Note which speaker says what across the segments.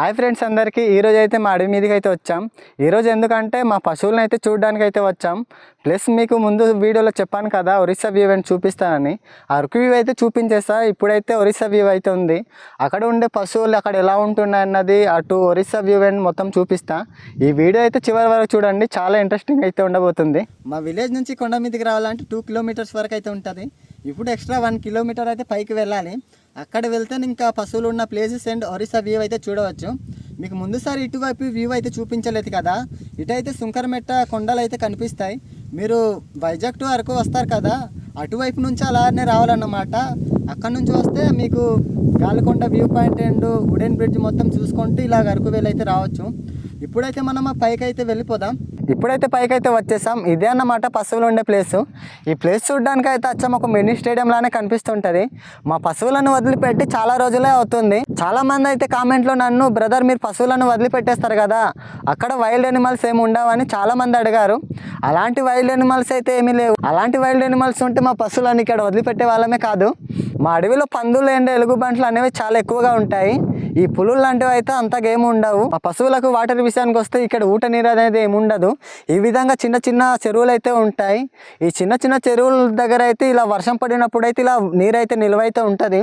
Speaker 1: Hi friends అందరికీ. ఈరోజు అయితే మా అడవి మీదకి అయితే వచ్చాం. ఈరోజు ఎందుకంటే మా పశువులను అయితే చూడడానికి అయితే వచ్చాం. ప్లస్ మీకు ముందు వీడియోలో చెప్పాను కదా ఒరిస్సా వ్యూ అని చూపిస్తానని. అరకు వ్యూ అయితే చూపించేస్తా. ఇప్పుడైతే ఒరిస్సా వ్యూ అయితే ఉంది. అక్కడ ఉండే పశువులు అక్కడ ఎలా ఉంటున్నాయి అన్నది అటు ఒరిస్సా వ్యూ అండ్ మొత్తం చూపిస్తా. ఈ వీడియో అయితే చివరి వరకు చూడండి. చాలా ఇంట్రెస్టింగ్ అయితే ఉండబోతుంది. మా విలేజ్ నుంచి కొండ మీదకి రావాలంటే టూ కిలోమీటర్స్ వరకు అయితే ఉంటుంది. ఇప్పుడు ఎక్స్ట్రా వన్ కిలోమీటర్ అయితే పైకి వెళ్ళాలి. అక్కడ వెళ్తే ఇంకా పశువులు ఉన్న ప్లేసెస్ అండ్ ఒరిస్సా వ్యూ అయితే చూడవచ్చు. మీకు ముందుసారి ఇటువైపు వ్యూ అయితే చూపించలేదు కదా? ఇటైతే సుంకరమెట్ట కొండలు అయితే కనిపిస్తాయి. మీరు వైజాగ్ టు అరకు వస్తారు కదా? అటువైపు నుంచి అలానే రావాలన్నమాట. అక్కడ నుంచి వస్తే మీకు Galikonda view point and wooden bridge మొత్తం చూసుకుంటూ ఇలా అరకు వెళ్ళి అయితే రావచ్చు. ఇప్పుడైతే మనం ఆ పైకి అయితే వెళ్ళిపోదాం. ఇప్పుడైతే పైకి అయితే వచ్చేసాం. ఇదే అన్నమాట పశువులు ఉండే ప్లేసు. ఈ ప్లేస్ చూడడానికి అయితే అచ్చం ఒక మినీ స్టేడియం లానే కనిపిస్తుంటుంది. మా పశువులను వదిలిపెట్టి చాలా రోజులే అవుతుంది. చాలా మంది అయితే కామెంట్లో నన్ను బ్రదర్ మీరు పశువులను వదిలిపెట్టేస్తారు కదా. అక్కడ వైల్డ్ ఎనిమల్స్ ఏమి ఉండవని చాలా మంది అడిగారు. అలాంటి వైల్డ్ ఎనిమల్స్ అయితే ఏమీ లేవు. అలాంటి వైల్డ్ ఎనిమల్స్ ఉంటే మా పశువులను ఇక్కడ వదిలిపెట్టే వాళ్ళమే కాదు. మా అడవిలో పందులు ఎండ ఎలుగుబంట్లు అనేవి చాలా ఎక్కువగా ఉంటాయి. ఈ పులులు లాంటివి అయితే అంతగా ఏమి ఉండవు. ఆ పశువులకు వాటర్ విషయానికి వస్తే ఇక్కడ ఊట నీరు అనేది ఏమి ఉండదు. ఈ విధంగా చిన్న చిన్న చెరువులు అయితే ఉంటాయి. ఈ చిన్న చిన్న చెరువుల దగ్గర అయితే ఇలా వర్షం పడినప్పుడు అయితే ఇలా నీరు అయితే నిల్వ అయితే ఉంటుంది.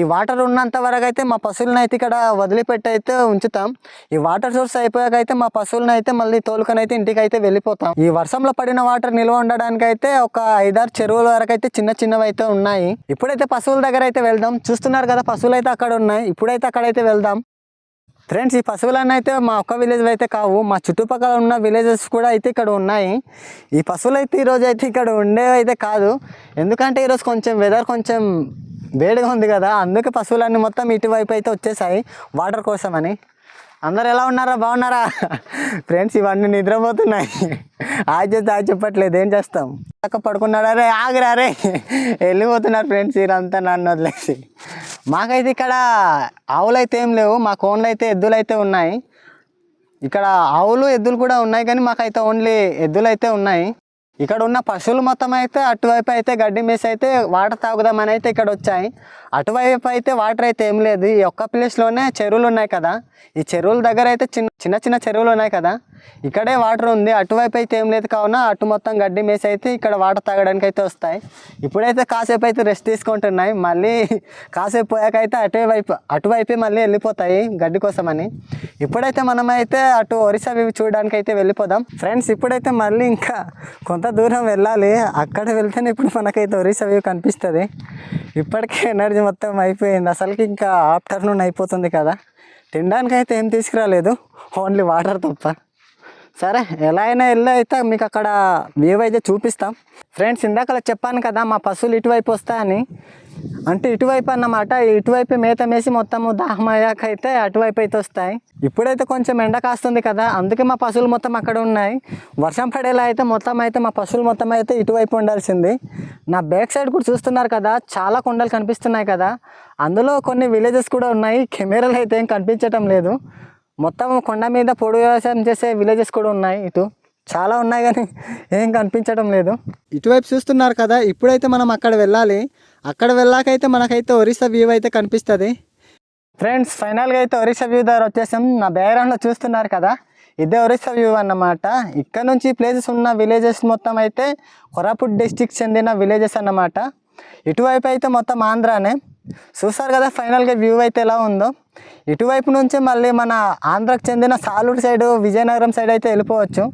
Speaker 1: ఈ వాటర్ ఉన్నంత వరకు అయితే మా పశువులను అయితే ఇక్కడ వదిలిపెట్టి అయితే ఉంచుతాం. ఈ వాటర్ సోర్స్ అయిపోయాక అయితే మా పశువులను అయితే మళ్ళీ తోలుకొని అయితే ఇంటికి అయితే వెళ్ళిపోతాం. ఈ వర్షంలో పడిన వాటర్ నిల్వ ఉండడానికి అయితే ఒక ఐదారు చెరువుల వరకు అయితే చిన్న చిన్నవి అయితే ఉన్నాయి. ఇప్పుడైతే పశువుల దగ్గర అయితే వెళ్దాం. చూస్తున్నారు కదా పశువులు అయితే అక్కడ ఉన్నాయి. ఇప్పుడైతే అక్కడైతే వెళ్దాం. ఫ్రెండ్స్ ఈ పశువులన్నీ అయితే మా ఒక్క విలేజ్ అయితే కావు. మా చుట్టుపక్కల ఉన్న విలేజెస్ కూడా అయితే ఇక్కడ ఉన్నాయి. ఈ పశువులు అయితే ఈరోజు అయితే ఇక్కడ ఉండేవి అయితే కాదు. ఎందుకంటే ఈరోజు కొంచెం వెదర్ కొంచెం వేడిగా ఉంది కదా. అందుకే పశువులన్నీ మొత్తం ఇటువైపు అయితే వచ్చేసాయి. వాటర్ కోసమని. అందరు ఎలా ఉన్నారా? బాగున్నారా? ఫ్రెండ్స్ ఇవన్నీ నిద్రపోతున్నాయి. ఆజ్ చేస్తే ఆజ్ చెప్పట్లేదు. ఏం చేస్తాం? పక్క పడుకున్నాడు? అరే ఆగరా అరే. వెళ్ళిపోతున్నారు ఫ్రెండ్స్ వీరంతా నన్ను వదిలేసి. మాకైతే ఇక్కడ ఆవులు అయితే ఏం లేవు మా కోన్లు అయితే ఎద్దులు అయితే ఉన్నాయి. ఇక్కడ ఆవులు ఎద్దులు కూడా ఉన్నాయి కానీ మాకైతే ఓన్లీ ఎద్దులు అయితే ఉన్నాయి. ఇక్కడ ఉన్న పశువులు మొత్తం అయితే అటువైపు అయితే గడ్డి మేసి అయితే వాటర్ తాగుదామని అయితే ఇక్కడ వచ్చాయి. అటువైపు అయితే వాటర్ అయితే ఏం లేదు. ఈ ఒక్క ప్లేస్లోనే చెరువులు ఉన్నాయి కదా. ఈ చెరువుల దగ్గర అయితే చిన్న చిన్న చిన్న చెరువులు ఉన్నాయి కదా ఇక్కడే వాటర్ ఉంది. అటువైపు అయితే ఏం లేదు కావున అటు మొత్తం గడ్డి మేసి అయితే ఇక్కడ వాటర్ తాగడానికి అయితే వస్తాయి. ఇప్పుడైతే కాసేపు అయితే రెస్ట్ తీసుకుంటున్నాయి. మళ్ళీ కాసేపు పోయాక అయితే అటువైపు అటువైపే మళ్ళీ వెళ్ళిపోతాయి గడ్డి కోసమని. ఇప్పుడైతే మనమైతే అటు ఒరిస్సా వ్యూ చూడడానికి అయితే వెళ్ళిపోదాం. ఫ్రెండ్స్ ఇప్పుడైతే మళ్ళీ ఇంకా కొంత దూరం వెళ్ళాలి. అక్కడ వెళ్తేనే ఇప్పుడు మనకైతే ఒరిస్సా వ్యూ కనిపిస్తుంది. ఇప్పటికే ఎనర్జీ మొత్తం అయిపోయింది. అసలుకి ఇంకా ఆఫ్టర్నూన్ అయిపోతుంది కదా. తినడానికి అయితే ఏం తీసుకురాలేదు. ఓన్లీ వాటర్ తప్ప. సరే ఎలా అయినా వెళ్ళి అయితే మీకు అక్కడ వ్యూ అయితే చూపిస్తాం. ఫ్రెండ్స్ ఇందాక చెప్పాను కదా మా పశువులు ఇటువైపు వస్తాయని. అంటే ఇటువైపు అన్నమాట ఇటువైపు మేత మేసి మొత్తము దాహం అయ్యాక అయితే అటువైపు అయితే వస్తాయి. ఇప్పుడైతే కొంచెం ఎండ కాస్తుంది కదా అందుకే మా పశువులు మొత్తం అక్కడ ఉన్నాయి. వర్షం పడేలా అయితే మొత్తం అయితే మా పశువులు మొత్తం అయితే ఇటువైపు ఉండాల్సింది. నా బ్యాక్ సైడ్ కూడా చూస్తున్నారు కదా చాలా కొండలు కనిపిస్తున్నాయి కదా. అందులో కొన్ని విలేజెస్ కూడా ఉన్నాయి కెమెరాలు అయితే ఏం కనిపించటం లేదు. మొత్తం కొండ మీద పొడి వ్యవసాయం చేసే విలేజెస్ కూడా ఉన్నాయి ఇటు. చాలా ఉన్నాయి కానీ ఏం కనిపించడం లేదు. ఇటువైపు చూస్తున్నారు కదా ఇప్పుడైతే మనం అక్కడ వెళ్ళాలి. అక్కడ వెళ్ళాకైతే మనకైతే ఒరిస్సా వ్యూ అయితే కనిపిస్తుంది. ఫ్రెండ్స్ ఫైనల్గా అయితే ఒరిస్సా వ్యూ దగ్గర వచ్చేసాం. నా బ్యాక్గ్రౌండ్లో చూస్తున్నారు కదా ఇదే ఒరిస్సా వ్యూ అన్నమాట. ఇక్కడ నుంచి ప్లేసెస్ ఉన్న విలేజెస్ మొత్తం అయితే కొరాపుట్ డిస్టిక్ చెందిన విలేజెస్ అన్నమాట. ఇటువైపు అయితే మొత్తం ఆంధ్రానే. చూస్తారు కదా ఫైనల్గా వ్యూ అయితే ఎలా ఉందో. ఇటువైపు నుంచి మళ్ళీ మన ఆంధ్రకు చెందిన సాలూరు సైడ్ విజయనగరం సైడ్ అయితే వెళ్ళిపోవచ్చు.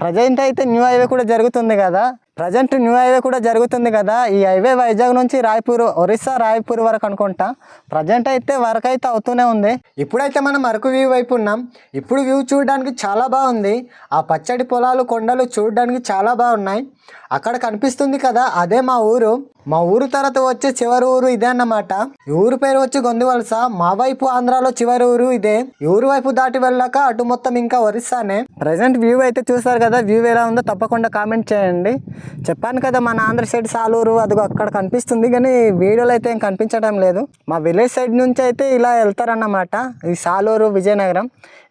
Speaker 1: ప్రజెంట్ అయితే న్యూ హైవే కూడా జరుగుతుంది కదా. ప్రజెంట్ న్యూ హైవే కూడా జరుగుతుంది కదా. ఈ హైవే వైజాగ్ నుంచి రాయపూర్ ఒరిస్సా రాయపూర్ వరకు అనుకుంటా. ప్రజెంట్ అయితే వర్క్ అయితే అవుతూనే ఉంది. ఇప్పుడైతే మనం అరకు వ్యూ వైపు ఉన్నాం. ఇప్పుడు వ్యూ చూడడానికి చాలా బాగుంది. ఆ పచ్చడి పొలాలు కొండలు చూడడానికి చాలా బాగున్నాయి. అక్కడ కనిపిస్తుంది కదా అదే మా ఊరు. మా ఊరు తర్వాత వచ్చే చివరి ఊరు ఇదే అన్నమాట. ఈ ఊరు పేరు వచ్చి గొందివలస. మా వైపు ఆంధ్ర ఆంధ్రాలో చివరి ఊరు ఇదే. ఊరు వైపు దాటి వెళ్ళాక అటు మొత్తం ఇంకా ఒరిస్సానే. ప్రజెంట్ వ్యూ అయితే చూసారు కదా వ్యూ ఎలా ఉందో తప్పకుండా కామెంట్ చేయండి. చెప్పాను కదా మన ఆంధ్ర సైడ్ సాలూరు అదిగో అక్కడ కనిపిస్తుంది కానీ వీడియోలో అయితే ఏం కనిపించడం లేదు. మా విలేజ్ సైడ్ నుంచి అయితే ఇలా వెళ్తారన్నమాట ఈ సాలూరు విజయనగరం.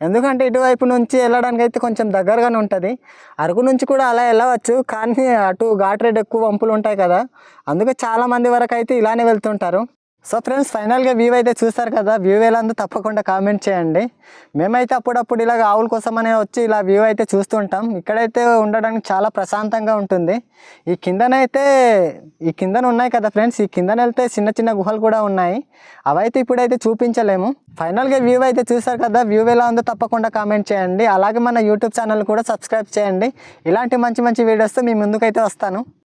Speaker 1: ఎందుకంటే ఇటువైపు నుంచి వెళ్ళడానికి అయితే కొంచెం దగ్గరగానే ఉంటుంది. అరకు నుంచి కూడా అలా వెళ్ళవచ్చు కానీ అటు ఘాట్ రేట్ ఎక్కువ వంపులు ఉంటాయి కదా. అందుకే చాలా మంది వరకు అయితే ఇలానే వెళ్తుంటారు. సో ఫ్రెండ్స్ ఫైనల్గా వ్యూ అయితే చూస్తారు కదా. వ్యూ ఎలా తప్పకుండా కామెంట్ చేయండి. మేమైతే అప్పుడప్పుడు ఇలాగ ఆవుల కోసం అనే వచ్చి ఇలా వ్యూ అయితే చూస్తుంటాం. ఇక్కడైతే ఉండడానికి చాలా ప్రశాంతంగా ఉంటుంది. ఈ కిందనైతే ఈ కిందన ఉన్నాయి కదా ఫ్రెండ్స్ ఈ కిందన వెళ్తే చిన్న చిన్న గుహలు కూడా ఉన్నాయి. అవైతే ఇప్పుడైతే చూపించలేము. ఫైనల్గా వ్యూ అయితే చూసారు కదా. వ్యూ ఎలా ఉందో తప్పకుండా కామెంట్ చేయండి. అలాగే మన యూట్యూబ్ ఛానల్ కూడా సబ్స్క్రైబ్ చేయండి. ఇలాంటి మంచి మంచి వీడియోస్తో మీ ముందుకైతే వస్తాను.